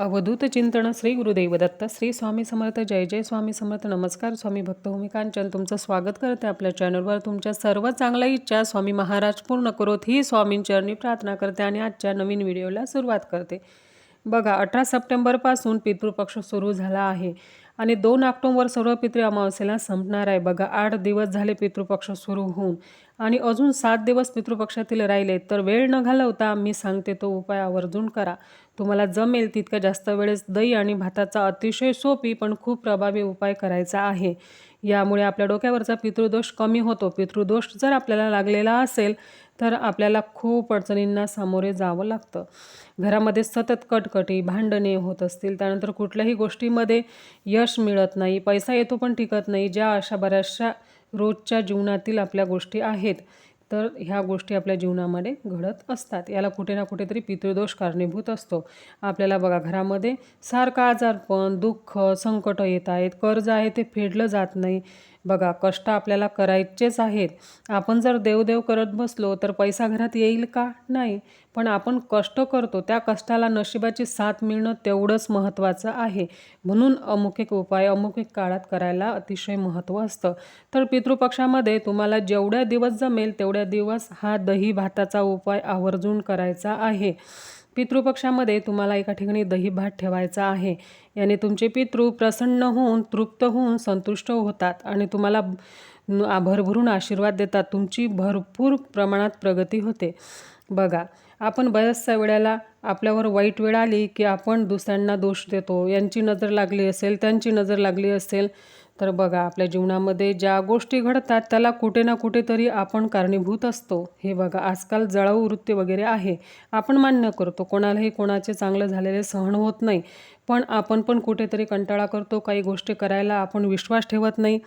अवधूत चिंतन श्री गुरुदेव दत्त श्री स्वामी समर्थ जय जय स्वामी समर्थ नमस्कार स्वामी भक्त हो कांचन. तुमचं स्वागत करते आपल्या चॅनलवर तुमच्या सर्व चांगल्या इच्छा स्वामी महाराज पूर्ण करोत ही स्वामींचरणी प्रार्थना करते आणि आजच्या नवीन व्हिडिओला सुरुवात करते. बघा अठरा सप्टेंबरपासून पितृपक्ष सुरू झाला आहे आणि दोन ऑक्टोबर सर्व पितृ अमावस्येला संपणार आहे. बघा आठ दिवस झाले पितृपक्ष सुरू होऊन. आणि अजून सात दिवस पितृपक्षातील राहिले तर वेळ न घालवता मी सांगते तो उपाय आवर्जून करा. तुम्हाला जमेल तितक्या जास्त वेळेस दही आणि भाताचा अतिशय सोपी पण खूप प्रभावी उपाय करायचा आहे. यामुळे आपल्या डोक्यावरचा पितृदोष कमी होतो. पितृदोष जर आपल्याला लागलेला असेल तर आपल्याला खूप अडचणींना सामोरे जावं लागतं. घरामध्ये सतत कटकटी भांडणे होत असतील त्यानंतर कुठल्याही गोष्टीमध्ये यश मिळत नाही पैसा येतो पण टिकत नाही ज्या अशा बऱ्याचशा रोजच्या जीवनातील आपल्या गोष्टी आहेत तर ह्या गोष्टी आपल्या जीवनामध्ये घडत असतात. याला कुठे ना कुठेतरी पितृदोष कारणीभूत असतो. आपल्याला बघा घरामध्ये सारखं आजारपण दुःख संकट येत आहेत कर्ज आहे ते फेडलं जात नाही. बघा कष्ट आपल्याला करायचेच आहेत. आपण जर देवदेव करत बसलो तर पैसा घरात येईल का? नाही. पण आपण कष्ट करतो त्या कष्टाला नशिबाची साथ मिळणं तेवढंच महत्त्वाचं आहे. म्हणून अमुक एक उपाय अमुक एक काळात करायला अतिशय महत्त्व असतं. तर पितृपक्षामध्ये तुम्हाला जेवढ्या दिवस जमेल तेवढ्या दिवस हा दही भाताचा उपाय आवर्जून करायचा आहे. पितृपक्षामध्ये तुम्हाला एका ठिकाणी दही भात ठेवायचा आहे. याने तुमचे पितृ प्रसन्न होऊन तृप्त होऊन संतुष्ट होतात आणि तुम्हाला भरभरून आशीर्वाद देतात. तुमची भरपूर प्रमाणात प्रगती होते. बघा आपण बऱ्याचशा वेळेला आपल्यावर वाईट वेळ आली की आपण दुसऱ्यांना दोष देतो. यांची नजर लागली असेल त्यांची नजर लागली असेल तर बघा आपल्या जीवनामध्ये ज्या गोष्टी घडतात त्याला कुठे ना कुठेतरी आपण कारणीभूत असतो. हे बघा आजकाल जळाऊ वृत्ती वगैरे आहे. आपण मान्य करतो कोणालाही कोणाचे चांगलं झालेले सहन होत नाही. पण आपण पण कुठेतरी कंटाळा करतो काही गोष्टी करायला आपण विश्वास ठेवत नाही.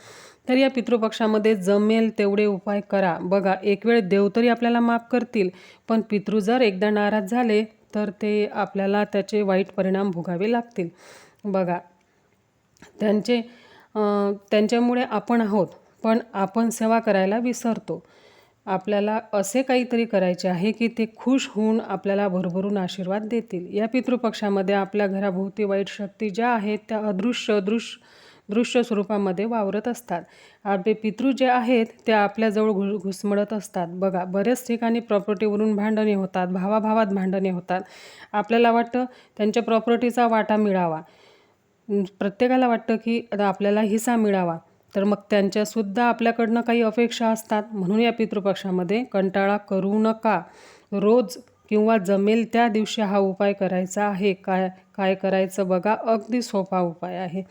तर या पितृपक्षामध्ये जमेल तेवढे उपाय करा. बघा एक वेळ देव तरी आपल्याला माफ करतील पण पितृ जर एकदा नाराज झाले तर ते आपल्याला त्याचे वाईट परिणाम भोगावे लागतील. बघा त्यांचे त्यांच्यामुळे आपण आहोत पण आपण सेवा करायला विसरतो. आपल्याला असे काहीतरी करायचे आहे की ते खुश होऊन आपल्याला भरभरून आशीर्वाद देतील. या पितृपक्षामध्ये आपल्या घराभोवती वाईट शक्ती ज्या आहेत त्या अदृश्य दृश्य दृश्य स्वरूपामध्ये वावरत असतात. आपले पितृ जे आहेत ते आपल्याजवळ घु घुसमळत असतात. बघा बऱ्याच ठिकाणी प्रॉपर्टीवरून भांडणे होतात भावाभावात भांडणे होतात. आपल्याला वाटतं त्यांच्या प्रॉपर्टीचा वाटा मिळावा. प्रत्येकाला वाटतं की आता आपल्याला हिस्सा मिळावा. तर मग त्यांच्यासुद्धा आपल्याकडनं काही अपेक्षा असतात. म्हणून या पितृपक्षामध्ये कंटाळा करू नका. रोज किंवा जमेल त्या दिवशी हा उपाय करायचा आहे. काय काय करायचं बघा. अगदी सोपा उपाय आहे.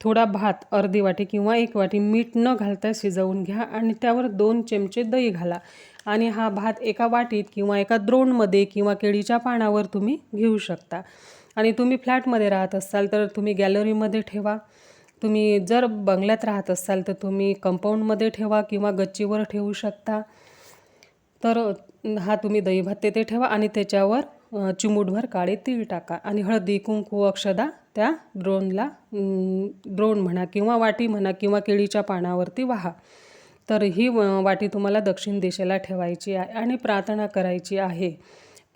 थोडा भात अर्धी वाटी किंवा एक वाटी मीठ न घालता शिजवून घ्या आणि त्यावर दोन चमचे दही घाला. आणि हा भात एका वाटीत किंवा एका द्रोणमध्ये किंवा केळीच्या पानावर तुम्ही घेऊ शकता. आणि तुम्ही फ्लॅटमध्ये राहत असाल तर तुम्ही गॅलरीमध्ये ठेवा. तुम्ही जर बंगल्यात राहत असाल तर तुम्ही कंपाऊंडमध्ये ठेवा किंवा गच्चीवर ठेवू शकता. तर हा तुम्ही दहीभात तेथे ठेवा आणि त्याच्यावर चिमूटभर काळे तीळ टाका आणि हळदी कुंकू अक्षदा त्या ड्रोनला ड्रोन म्हणा किंवा वाटी म्हणा किंवा केळीच्या पानावरती वाहा. तर ही वाटी तुम्हाला दक्षिण दिशेला ठेवायची आहे आणि प्रार्थना करायची आहे.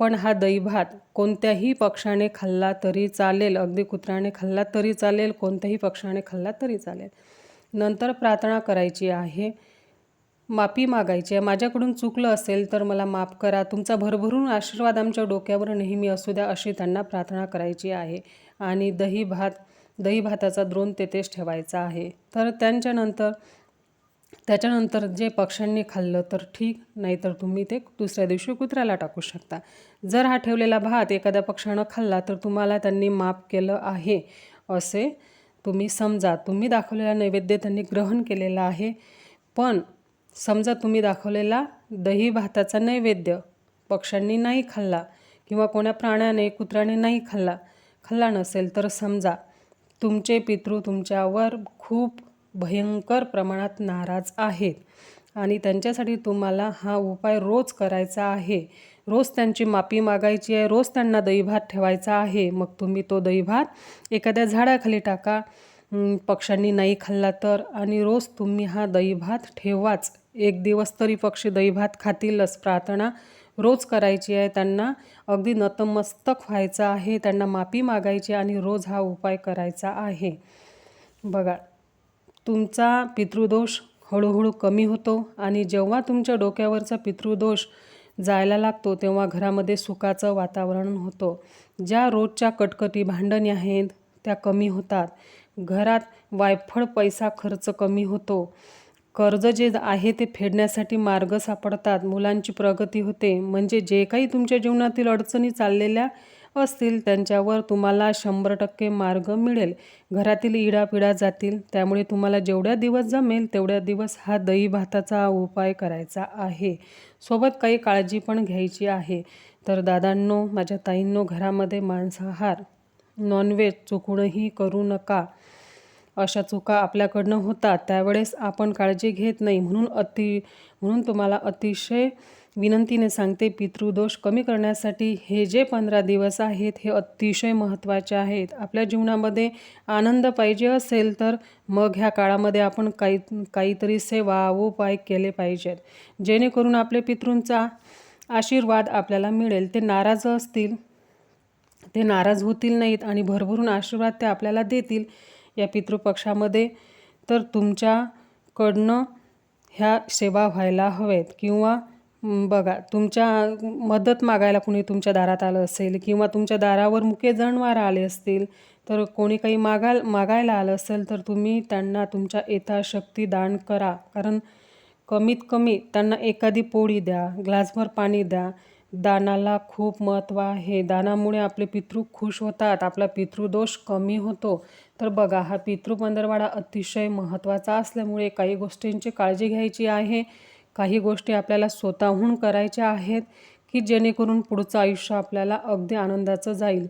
पण हा दहीभात कोणत्याही पक्षाने खाल्ला तरी चालेल अगदी कुत्र्याने खाल्ला तरी चालेल कोणत्याही पक्षाने खाल्ला तरी चालेल. नंतर प्रार्थना करायची आहे माफी मागायची आहे. माझ्याकडून चुकलं असेल तर मला माफ करा. तुमचा भरभरून आशीर्वाद आमच्या डोक्यावर नेहमी असू द्या अशी त्यांना प्रार्थना करायची आहे. आणि दही भात दही भाताचा द्रोण तेथेच ठेवायचा आहे. तर त्यांच्यानंतर त्याच्यानंतर जे पक्ष्यांनी खाल्लं तर ठीक नाहीतर तुम्ही ते दुसऱ्या दिवशी कुत्र्याला टाकू शकता. जर हा ठेवलेला भात एखाद्या पक्षानं खाल्ला तर तुम्हाला त्यांनी माफ केलं आहे असे तुम्ही समजा. तुम्ही दाखवलेला नैवेद्य त्यांनी ग्रहण केलेला आहे पण समजा तुम्ही दाखवलेला दही भाताचा नैवेद्य पक्ष्यांनी नाही खाल्ला किंवा कोण्या प्राण्याने कुत्र्याने नाही खाल्ला खाल्ला नसेल तर समजा तुमचे पितृ तुमच्यावर खूप भयंकर प्रमाणात नाराज आहेत. आणि त्यांच्यासाठी तुम्हाला हा उपाय रोज करायचा आहे. रोज त्यांची मापी मागायची आहे. रोज त्यांना दहीभात ठेवायचा आहे. मग तुम्ही तो दहीभात एखाद्या झाडाखाली टाका. पक्ष्यांनी नाही खाल्ला तर. आणि रोज तुम्ही हा दहीभात ठेवाच. एक दिवस तरी पक्षी दहीभात खातीलच. प्रार्थना रोज करायची आहे. त्यांना अगदी नतमस्तक व्हायचं आहे. त्यांना माफी मागायची आणि रोज हा उपाय करायचा आहे. बघा तुमचा पितृदोष हळूहळू कमी होतो आणि जेव्हा तुमच्या डोक्यावरचा पितृदोष जायला लागतो तेव्हा घरामध्ये सुखाचं वातावरण होतं. ज्या रोजच्या कटकटी भांडणी आहेत त्या कमी होतात. घरात वायफळ पैसा खर्च कमी होतो. कर्ज जे आहे ते फेडण्यासाठी मार्ग सापडतात. मुलांची प्रगती होते. म्हणजे जे काही तुमच्या जीवनातील अडचणी चाललेल्या असतील त्यांच्यावर तुम्हाला शंभर टक्के मार्ग मिळेल. घरातील इडापिडा जातील त्यामुळे तुम्हाला जेवढ्या दिवस जमेल तेवढ्या दिवस हा दही भाताचा उपाय करायचा आहे. सोबत काही काळजी पण घ्यायची आहे. तर दादांनो माझ्या ताईंनो घरामध्ये मांसाहार नॉनव्हेज चुकूनही करू नका. अशा चुका आपल्याकडनं होतात त्यावेळेस आपण काळजी घेत नाही. म्हणून अति म्हणून तुम्हाला अतिशय विनंतीने सांगते पितृदोष कमी करण्यासाठी हे जे पंधरा दिवस आहेत हे अतिशय महत्त्वाचे आहेत. आपल्या जीवनामध्ये आनंद पाहिजे असेल तर मग ह्या काळामध्ये आपण काही काहीतरी सेवा उपाय केले पाहिजेत. जेणेकरून आपले पितृंचा आशीर्वाद आपल्याला मिळेल. ते नाराज असतील ते नाराज होतील नाहीत आणि भरभरून आशीर्वाद ते आपल्याला देतील या पितृपक्षामध्ये तर तुमच्याकडनं ह्या सेवा व्हायला हवेत किंवा बघा तुमच्या मदत मागायला कुणी तुमच्या दारात आलं असेल किंवा तुमच्या दारावर मुके जणवार आले असतील तर कोणी काही मागाय मागायला आलं असेल तर तुम्ही त्यांना तुमच्या यथाशक्ती दान करा. कारण कमीत कमी त्यांना एखादी पोळी द्या ग्लासभर पाणी द्या. दानाला खूप महत्त्व आहे. दानामुळे आपले पितृ खुश होतात आपला पितृदोष कमी होतो. तर बघा हा पितृ पंधरवाडा अतिशय महत्त्वाचा असल्यामुळे काही गोष्टींची काळजी घ्यायची आहे. काही गोष्टी आपल्याला स्वतःहून करायच्या आहेत की जेणेकरून पुढचं आयुष्य आपल्याला अगदी आनंदाचं जाईल.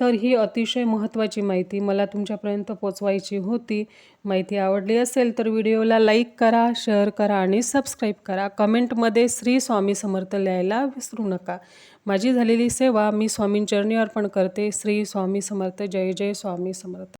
तर ही अतिशय महत्त्वाची माहिती मला तुमच्यापर्यंत पोचवायची होती. माहिती आवडली असेल तर व्हिडिओला लाईक करा शेअर करा आणि सबस्क्राईब करा. कमेंटमध्ये श्री स्वामी समर्थ लिहायला विसरू नका. माझी झालेली सेवा मी स्वामींचरणी अर्पण करते. श्री स्वामी समर्थ. जय जय स्वामी समर्थ.